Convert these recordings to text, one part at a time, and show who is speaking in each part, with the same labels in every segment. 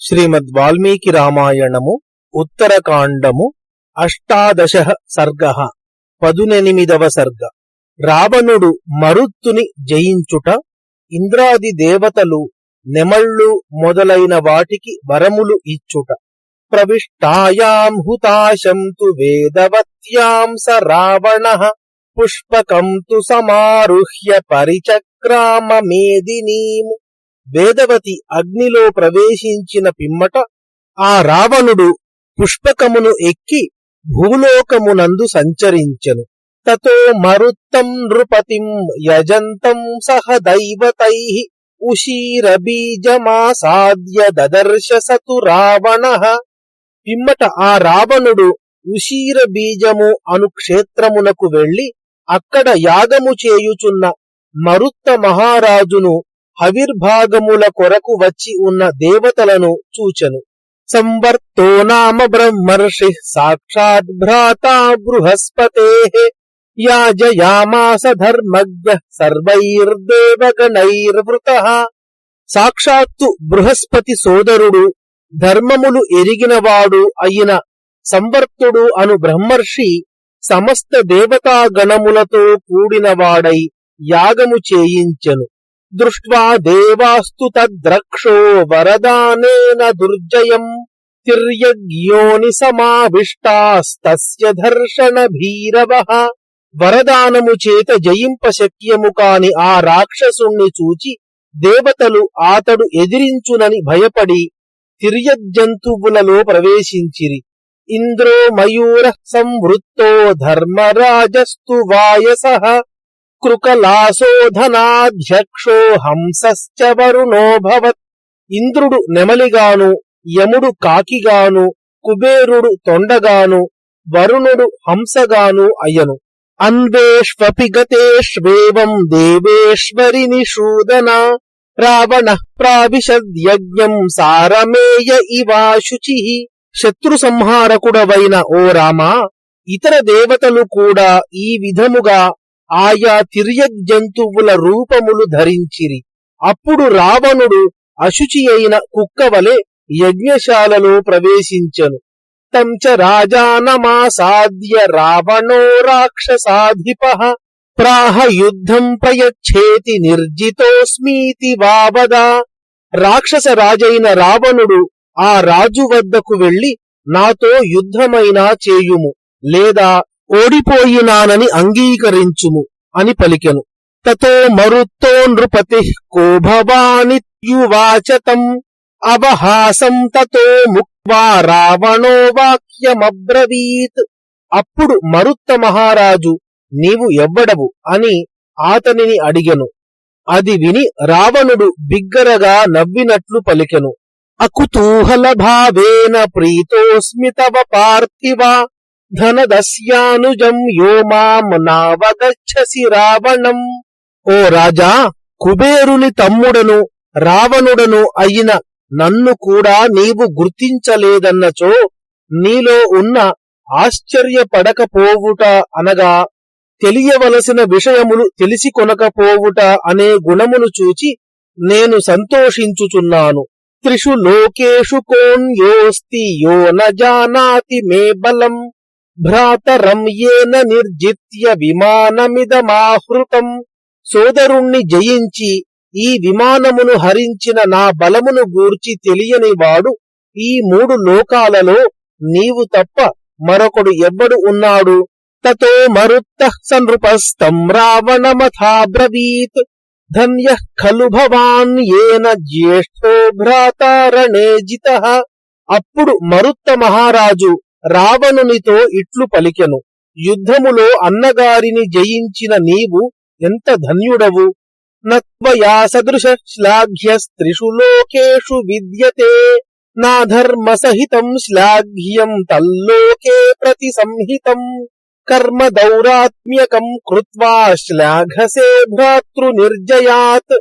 Speaker 1: శ్రీమద్ వాల్మీకి రామాయణము ఉత్తరకాండము అష్టాదశ సర్గ పదునెనిమిదవ సర్గ. రావణుడు మరుత్తుని జయించుట ఇంద్రాది దేవతలు నెమళ్ళు మొదలైన వాటికి వరములు ఇచ్చుట. ప్రవిష్టాయాం హుతాశం తు వేదవత్యాం స రావణ పుష్పకం తు సమారుహ్య పరిచక్రామ మేదినీము వేదవతి అగ్నిలో ప్రవేశించిన పిమ్మట ఆ రావణుడు పుష్పకమును ఎక్కి భూలోకమునందు సంచరించెను. తతో మరుత్తం నృపతిం యజంతం సహ దైవతై ఉషీరబీజమాసాద్య దదర్శ సతు రావణ. పిమ్మట ఆ రావణుడు ఉషీర బీజము అను క్షేత్రమునకు వెళ్ళి అక్కడ యాగము చేయుచున్న మరుత్త మహారాజును హవిర్భాగముల కొరకు వచ్చి ఉన్న దేవతలను చూచెను. సంవర్తో నామ బ్రహ్మర్షి సాక్షాత్ భ్రాత బృహస్పతే యాజయామాస ధర్మజ్ఞ సర్వైర్దేవగణైర్వృత. సాక్షాత్తు బృహస్పతి సోదరుడు ధర్మములు ఎరిగినవాడు అయిన సంవర్తుడు అను బ్రహ్మర్షి సమస్త దేవతాగణములతో కూడినవాడై యాగము చేయించెను. దృష్ట్వా దేవాస్తు తద్రక్షో వరదానేన దుర్జయం తిర్యజ్ఞోని సమావిష్టాస్తస్య దర్శన భీరవ. వరదానము చేత జయింపశక్యము కాని ఆ రాక్షసుణ్ణి చూచి దేవతలు ఆతడు ఎదిరించునని భయపడి తిర్యజంతువులలో ప్రవేశించిరి. ఇంద్రో మయూర సంవృత్తో ధర్మరాజస్తు వాయస. కృకలాసోధనాధ్యక్షో హంసశ్చ వరుణోభవత్ ఇంద్రుడు నెమలిగాను యముడు కాకిగాను కుబేరుడు తొండగాను వరుణుడు హంసగాను అయ్యను. అన్వేష్వపి గతేష్వేవం దేవేశ్వరి నిషూదన రావణ ప్రావిశద్యజ్ఞం సారమేయ ఇవాశుచి శత్రు సంహారకుడవైన ఓ రామా ఇతర దేవతలు కూడా ఈ విధముగా ఆయా తిర్యజంతువుల రూపములు ధరించిరి. అప్పుడు రావణుడు అశుచి అయిన కుక్కవలె యజ్ఞశాలలో ప్రవేశించెను. తంచ రాజానమాసాద్య రావణో రాక్షసాధిప. ప్రాహ యుద్ధం ప్రయచ్చేతి నిర్జితోస్మీతి వావద. రాక్షస రాజైన రావణుడు ఆ రాజు వద్దకు వెళ్ళి నాతో యుద్ధమైనా చేయుము. లేదా ఓడిపోయినానని అంగీకరించుము అని పలికెను. తతో మరుత్తో నృపతి కోభవానిత్యువాచతం అవహాసం తతో ముక్వా రావణో వాక్యమబ్రవీత్. అప్పుడు మరుత్త మహారాజు నీవు ఎవ్వడవు అని ఆతనిని అడిగెను. అది విని రావణుడు బిగ్గరగా నవ్వినట్లు పలికెను. అకుతూహల భావేన ప్రీతోస్మి తవ పార్థివా ధనదస్యానుజం యో మామనావగచ్చసి రావణం ఓ రాజా కుబేరుని తమ్ముడను రావణుడను అయిన నన్ను కూడా నీవు గుర్తించలేదన్నచో నీలో ఉన్న ఆశ్చర్యపడకపోవుట అనగా తెలియవలసిన విషయములు తెలిసి కొనకపోవుట అనే గుణమును చూచి నేను సంతోషించుచున్నాను. త్రిషు లోకేషు కోన్యోస్తి యో న జానాతి మే బలం. భ్రాతరం ఏన నిర్జిత్య విమానమిదమాహృతం. సోదరుణ్ణి జయించి ఈ విమానమును హరించిన నా బలమును గూర్చి తెలియని వాడు ఈ మూడు లోకాలలో నీవు తప్ప మరొకడు ఎవ్వడు ఉన్నాడు. తతో మరుత్త సనృపస్తం రావణమథాబ్రవీత్. ధన్య ఖలు భవాన్ ఏన జ్యేష్ఠో భ్రాతారణే జిత అప్పుడు మరుత్త మహారాజు రావణునితో ఇట్లు పలికెను. యుద్ధములో అన్నగారిని జయించిన నీవు ఎంత ధన్యుడవు? నత్వయా సదృశ శ్లాఘ్యస్త్రిషు లోకేషు విద్యతే. నాధర్మ సహితం శ్లాఘ్యం తల్లోకే ప్రతి సంహితం కర్మ దౌరాత్మ్యకం కృత్వా శ్లాఘసే భ్రాతృ నిర్జయాత్.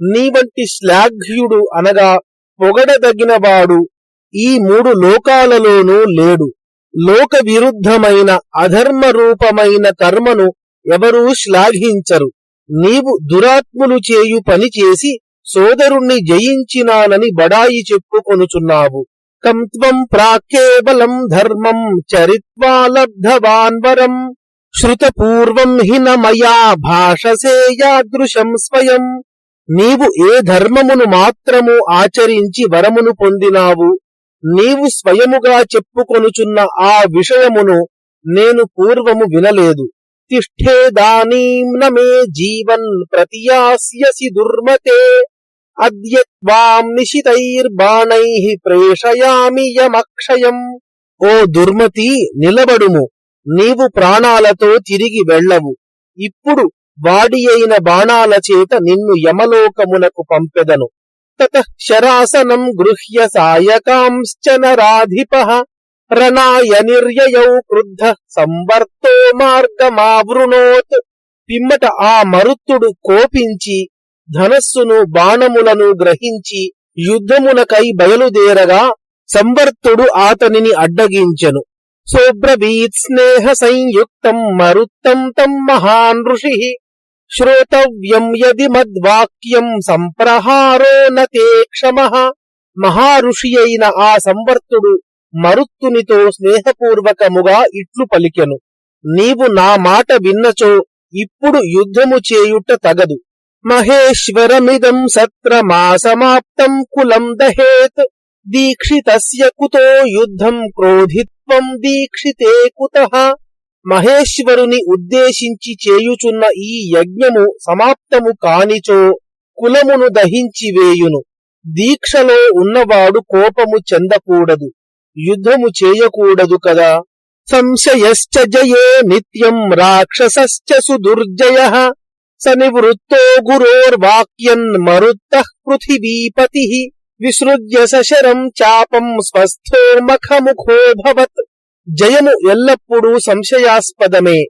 Speaker 1: నీ వంటి శ్లాఘ్యుడు అనగా పొగడదగినవాడు. ఈ మూడు లోకాలలోనూ లేడు. లోక విరుద్ధమైన అధర్మ రూపమైన కర్మను ఎవరూ శ్లాఘించరు. నీవు దురాత్ములు చేయు పని చేసి సోదరుణ్ణి జయించినానని బడాయి చెప్పుకొనుచున్నావు. కంత్వం ప్రాకేవలం ధర్మం చరిత్వాలబ్ధవాన్వరం. శృతపూర్వం హిన మయా భాషసే యాదృశం స్వయం. నీవు ఏ ధర్మమును మాత్రము ఆచరించి వరమును పొందినావు? నీవు స్వయముగా చెప్పుకొనుచున్న ఆ విషయమును నేను పూర్వము వినలేదు. తిష్ఠేదానీం న జీవన్ ప్రతియాస్యసి దుర్మతే. అద్య నిశితైర్బాణై ప్రేషయామి యమక్షయం. ఓ దుర్మతి నిలబడుము. నీవు ప్రాణాలతో తిరిగి వెళ్ళవు. ఇప్పుడు వాడి అయిన బాణాల చేత నిన్ను యమలోకమునకు పంపెదను. తత శరాసనం గృహ్య సాయకాంశ్చ నరాధిప రణాయ నిర్యయౌ క్రుద్ధ సంవర్తో మార్గమావృణోత్ పిమ్మట ఆ మరుత్తుడు కోపించి ధనస్సును బాణములను గ్రహించి యుద్ధమునకై బయలుదేరగా సంవర్తుడు ఆతనిని అడ్డగించెను సోబ్రవీత్ స్నేహ సంయుక్తం మరుత్తం తం మహాన్ ఋషి శ్రోతవ్యం యది మద్వాక్యం సంప్రహారో నతే క్షమ. మహారుషి అయిన ఆ సంవర్తుడు మరుత్తునితో స్నేహపూర్వకముగా ఇట్లు పలికెను. నీవు నా మాట విన్నచో ఇప్పుడు యుద్ధము చేయుట తగదు. మహేశ్వరమిదం సత్రమాసమాప్తం కులం దహేత్. దీక్షితస్య కుతో యుద్ధం క్రోధిత్వం దీక్షితే కుతః. మహేశ్వరుని ఉద్దేశించి చేయుచున్న ఈ యజ్ఞము సమాప్తము కానిచో కులమును దహించి వేయును. దీక్షలో ఉన్నవాడు కోపము చెందకూడదు. యుద్ధము చేయకూడదు కదా? సంశయశ్చ జయే నిత్యం రాక్షసశ్చ సుదుర్జయ స నివృత్తో గురోర్వాక్యన్ మరుత్త పృథివీపతి విసృజ్య సశరం చాపం స్వస్థో మఖముఖోభవత్ జయము ఎల్లప్పుడూ సంశయాస్పదమే.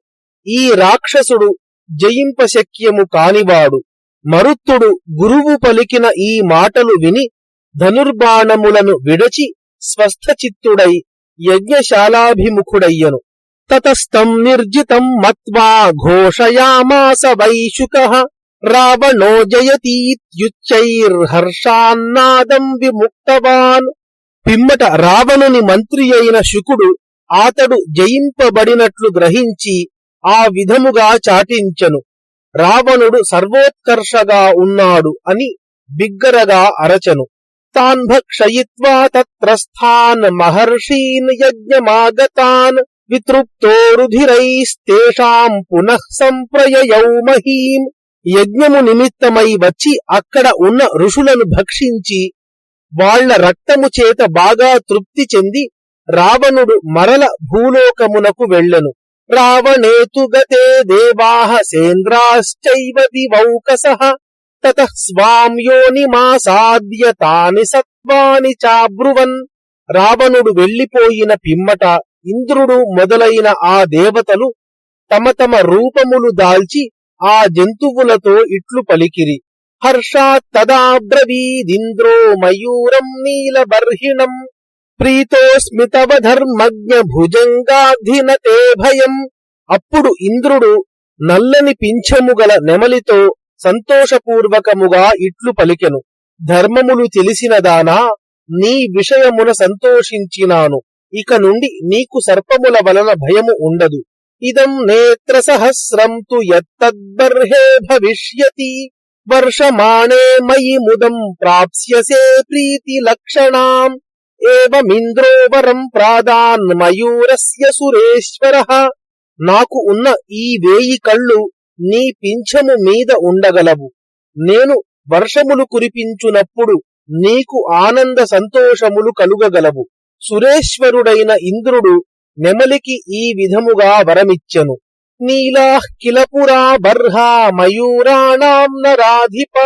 Speaker 1: ఈ రాక్షసుడు జయింపశక్యము కానివాడు. మరుత్తుడు గురువు పలికిన ఈ మాటలు విని ధనుర్బాణములను విడచి స్వస్థచిత్తుడై యజ్ఞశాలాభిముఖుడయ్యను. తతస్తం నిర్జితం మత్వా ఘోషయామాస వైశుక రావణో జయతీత్యుచ్చైర్హర్షాన్నాదం విముక్తవాన్. పిమ్మట రావణుని మంత్రి అయిన శుకుడు ఆతడు జయింపబడినట్లు గ్రహించి ఆ విధముగా చాటించెను. రావణుడు సర్వోత్కర్షగా ఉన్నాడు అని బిగ్గరగా అరచను. తాన్ భక్షయిత్వా తత్రస్థాన్ మహర్షీన్ యజ్ఞమాగతాన్ వితృప్తో రుధిరైస్తేషాం పునః సంప్రయయౌ మహీం. యజ్ఞము నిమిత్తమై వచ్చి అక్కడ ఉన్న ఋషులను భక్షించి వాళ్ళ రక్తము చేత బాగా తృప్తి చెంది రావణుడు మరల భూలోకమునకు వెళ్ళెను. రావణేతు గతే సేంద్రాశ్చైవ దివౌకసః. తత స్వాం యోనిమాసాద్య తాని సత్వాని చాబ్రువన్. రావణుడు వెళ్ళిపోయిన పిమ్మట ఇంద్రుడు మొదలైన ఆ దేవతలు తమ తమ రూపములు దాల్చి ఆ జంతువులతో ఇట్లు పలికిరి. హర్షాత్ తదాబ్రవీదింద్రో మయూరం నీలబర్హిణం. ప్రీతోస్మి తవ ధర్మజ్ఞ భుజంగాధినతే భయం. అప్పుడు ఇంద్రుడు నల్లని పింఛముగల నెమలితో సంతోషపూర్వకముగా ఇట్లు పలికెను. ధర్మములు తెలిసినదానా నీ విషయమున సంతోషించినాను. ఇక నుండి నీకు సర్పముల వలన భయము ఉండదు. ఇదం నేత్ర సహస్రం తు యత్తద్బర్హే భవిష్యతి. వర్షమాణే మయి ముదం ప్రాప్స్యసే ప్రీతి లక్షణాం. ఏవమింద్రో వరం ప్రాదాన్ మయూరస్య సురేశ్వర నాకు ఉన్న ఈ వేయి కళ్ళు నీ పింఛము మీద ఉండగలవు నేను వర్షములు కురిపించునప్పుడు నీకు ఆనంద సంతోషములు కలుగగలవు సురేశ్వరుడైన ఇంద్రుడు నెమలికి ఈ విధముగా వరమిచ్చెను నీలా కిలపురా బర్హా మయూరాణాం నరాధిప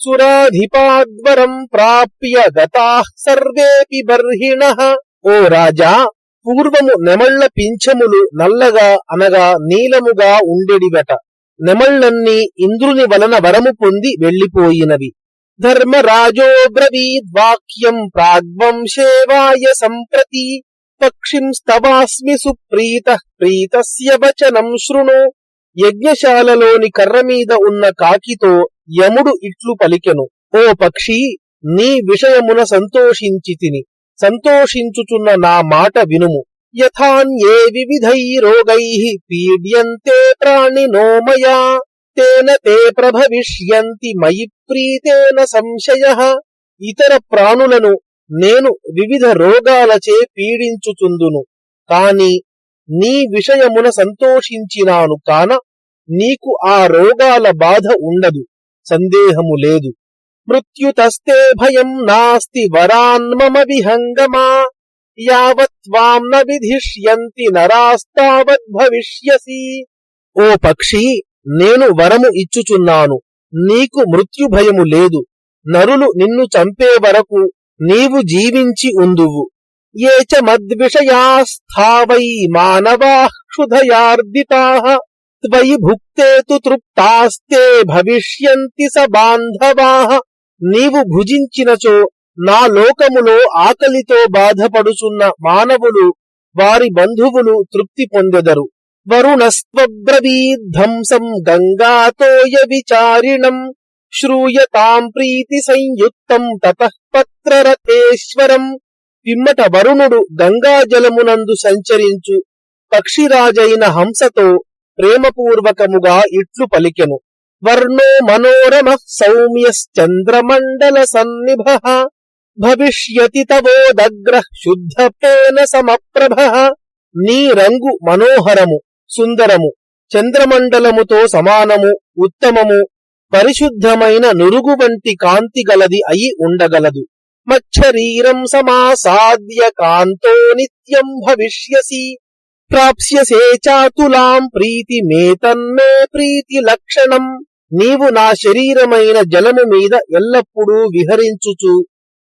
Speaker 1: సురాధిపాద్వరం ప్రాప్య గతాః సర్వేపి బర్హిణః ఓ రాజా పూర్వము నెమళ్ళ పింఛములు నల్లగా అనగా నీలముగా ఉండెడివట నెమళ్ళన్నీ ఇంద్రుని వలన వరము పొంది వెళ్ళిపోయినవి ధర్మరాజోబ్రవీద్వాక్యం ప్రాగ్వంశేవాయ సంప్రతి పక్షిం స్తవాస్మి సుప్రీత ప్రీతస్య వచనం శృణు యజ్ఞశాలలోని కర్ర మీద ఉన్న కాకితో యముడు ఇట్లు పలికెను. ఓ పక్షి నీ విషయమున సంతోషించి తిని సంతోషించుచున్న నా మాట వినుము. యథాన్యే వివిధై రోగై పీడ్యంతే ప్రాణినో మయా తేన తే ప్రభవిష్యంతి మయి ప్రీతేన సంశయ. ఇతర ప్రాణులను నేను వివిధ రోగాలచే పీడించుచుందును. కాని నీ విషయమున సంతోషించినాను కాన నీకు ఆ రోగాల బాధ ఉండదు. సందేహము లేదు. మృత్యుతస్తే భయం నాస్తి వరాన్మమ విహంగమా? యావత్వాం న విధిష్యంతి నరాస్తావద్ భవిష్యసి. ఓ పక్షి నేను వరము ఇచ్చుచున్నాను నీకు మృత్యు భయము లేదు. నరులు నిన్ను చంపే వరకు నీవు జీవించి ఉందువు. ఏ చ మద్విషయాస్థావై మానవా త్వయి భుక్తే తు తృప్తాస్తే భవిష్యంతి స బాంధవాహ నీవు భుజించినచో నా లోకములో ఆకలితో బాధపడుచున్న మానవులు వారి బంధువులు తృప్తి పొందెదరు. వరుణస్త్వబ్రవీద్ధంసం గంగాతోయ విచారిణం శ్రూయతాం ప్రీతి సంయుక్తం తతః పత్రరథేశ్వరం పిమ్మట వరుణుడు గంగాజలమునందు సంచరించు పక్షిరాజైన హంసతో ప్రేమపూర్వకముగా ఇట్లు పలికెను. వర్ణో మనోరమ సౌమ్యశ్చంద్రమండల సన్నిభ భవిష్యతి తవోదగ్ర శుద్ధపేన సమప్రభ. నీ రంగు మనోహరము సుందరము చంద్రమండలముతో సమానము ఉత్తమము పరిశుద్ధమైన నురుగు వంటి కాంతి గలది అయి ఉండగలదు. మచ్చరీరం సమాసాద్య కాంతో నిత్యం భవిష్యసి. ప్రాప్స్యసే చాతులాం ప్రీతి మేతన్మే ప్రీతి లక్షణం. నీవు నా శరీరమైన జలము మీద ఎల్లప్పుడూ విహరించుచు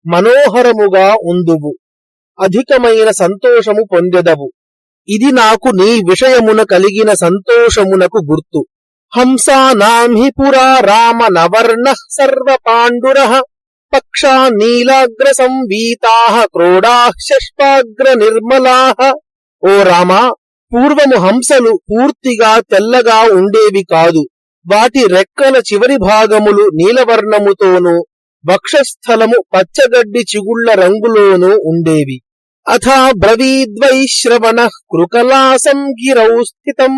Speaker 1: మనోహరముగా ఉందువు. అధికమైన సంతోషము పొందెదవు. ఇది నాకు నీ విషయమున కలిగిన సంతోషమునకు గుర్తు. హంసానాం హి పురా రామ నవర్ణ సర్వ పాండుర పక్షా నీలాగ్ర సంవీతా క్రోడా శష్పాగ్ర నిర్మలా ఓ రామా పూర్వము హంసలు పూర్తిగా తెల్లగా ఉండేవి కాదు. వాటి రెక్కల చివరి భాగములు నీలవర్ణముతోనూ వక్షస్థలము పచ్చగడ్డి చిగుళ్ళ రంగులోనూ ఉండేవి. అథా బ్రవీద్వైశ్రవణ కృకలాసం గిరౌ స్థితం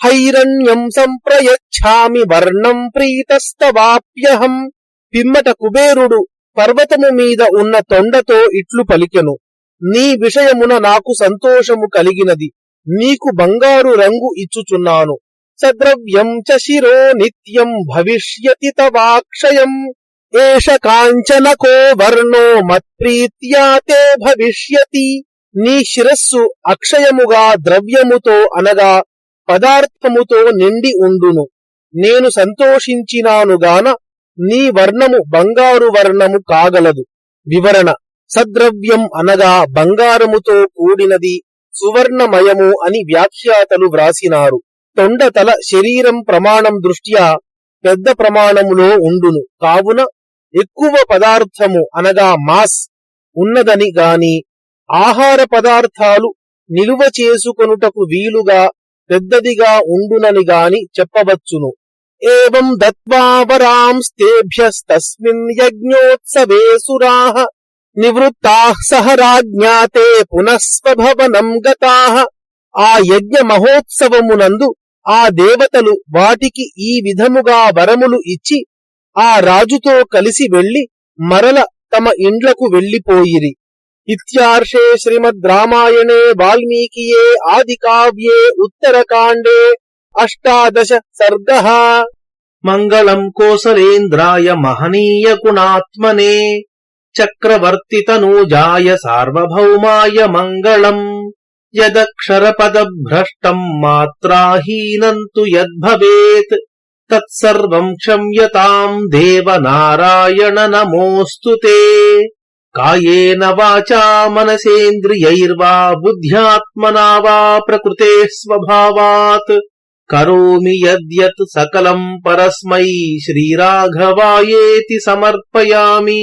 Speaker 1: హైరణ్యం సంప్రయచ్చామి వర్ణం ప్రీతస్తవాప్యహం పిమ్మట కుబేరుడు పర్వతము మీద ఉన్న తొండతో ఇట్లు పలికెను. నీ విషయమున నాకు సంతోషము కలిగినది. నీకు బంగారు రంగు ఇచ్చుచున్నాను. సద్రవ్యం చ శిరో నిత్యం భవిష్యతి తవాక్షయం. ఏష కాంచనకో వర్ణో మత్ప్రీత్యా తే భవిష్యతి. నీ శిరస్సు అక్షయముగా ద్రవ్యముతో అనగా పదార్థముతో నిండి ఉండును. నేను సంతోషించినానుగాన నీ వర్ణము బంగారు వర్ణము కాగలదు. వివరణ సద్రవ్యం అనగా బంగారముతో కూడినది సువర్ణమయము అని వ్యాఖ్యాతలు వ్రాసినారు. తొండతల శరీరం ప్రమాణం దృష్ట్యా పెద్ద ప్రమాణములో ఉండును. కావున ఎక్కువ పదార్థము అనగా మాస్ ఉన్నదని గాని ఆహార పదార్థాలు నిలువ చేసుకొనుటకు వీలుగా పెద్దదిగా ఉండునని గాని చెప్పవచ్చును. ఏం దత్వావరాంస్తేభ్యస్తస్మిన్ యజ్ఞోత్సవే నివృత్తాః సహ రాజ్ఞాతే పునఃస్వభవనం గతాః ఆ యజ్ఞ మహోత్సవమునందు ఆ దేవతలు వాటికి ఈ విధముగా వరములు ఇచ్చి ఆ రాజుతో కలిసి వెళ్ళి మరల తమ ఇండ్లకు వెళ్ళిపోయిరి ఇత్యార్షే శ్రీమద్ రామాయణే వాల్మీకియే ఆది కావ్యే ఉత్తరకాండే అష్టాదశ సర్గ।
Speaker 2: మంగళం కోసలేంద్రాయ మహనీయ గుణాత్మనే। चक्रवर्तितनूजाय सार्वभौमाय मङ्गलम् यदक्षरपदभ्रष्टम् मात्राहीनम् तु यद्भवेत् तत्सर्वम् क्षम्यताम् देव नारायण नमोऽस्तु ते कायेन वाचा मनसेन्द्रियैर्वा बुद्ध्यात्मना वा प्रकृतेः स्वभावात् करोमि यद्यत् सकलम् परस्मै श्रीराघवायेति समर्पयामि